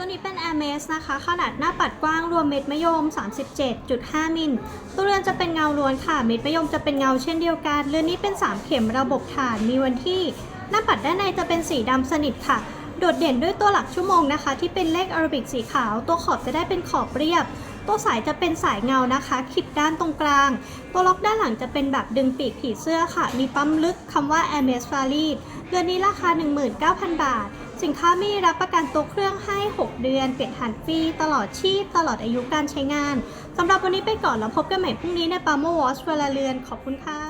ตัวนี้เป็น Air m a s นะคะ ขนาดหน้าปัดกว้างรวมเม็ดมะยม 37.5 มิลตัวเรือนจะเป็นเงาล้วนค่ะ เม็ดมะยมจะเป็นเงาเช่นเดียวกัน เรือนนี้เป็น 3 เข็มระบบฐาน มีวันที่ หน้าปัดด้านในจะเป็นสีดำสนิทค่ะ โดดเด่นด้วยตัวหลักชั่วโมงนะคะ ที่เป็นเลขอาราบิกสีขาว ตัวขอบจะได้เป็นขอบเรียบ ตัวสายจะเป็นสายเงานะคะขีดด้านตรงกลาง ตัวล็อกด้านหลังจะเป็นแบบดึงปีกผีเสื้อค่ะ มีปั๊มลึกคำว่า a i r m e s f a r i เดือนนี้ราคา 19,000 บาท สินค้ามีรับประกันตัวเครื่องให้ 6 เดือน เปลี่ยนฐานฟรีตลอดชีพ ตลอดอายุการใช้งานสำหรับวันนี้ไปก่อนแล้วพบกันใหม่พรุ่งนี้ในปาโมวอชเวลาเรือนขอบคุณค่ะ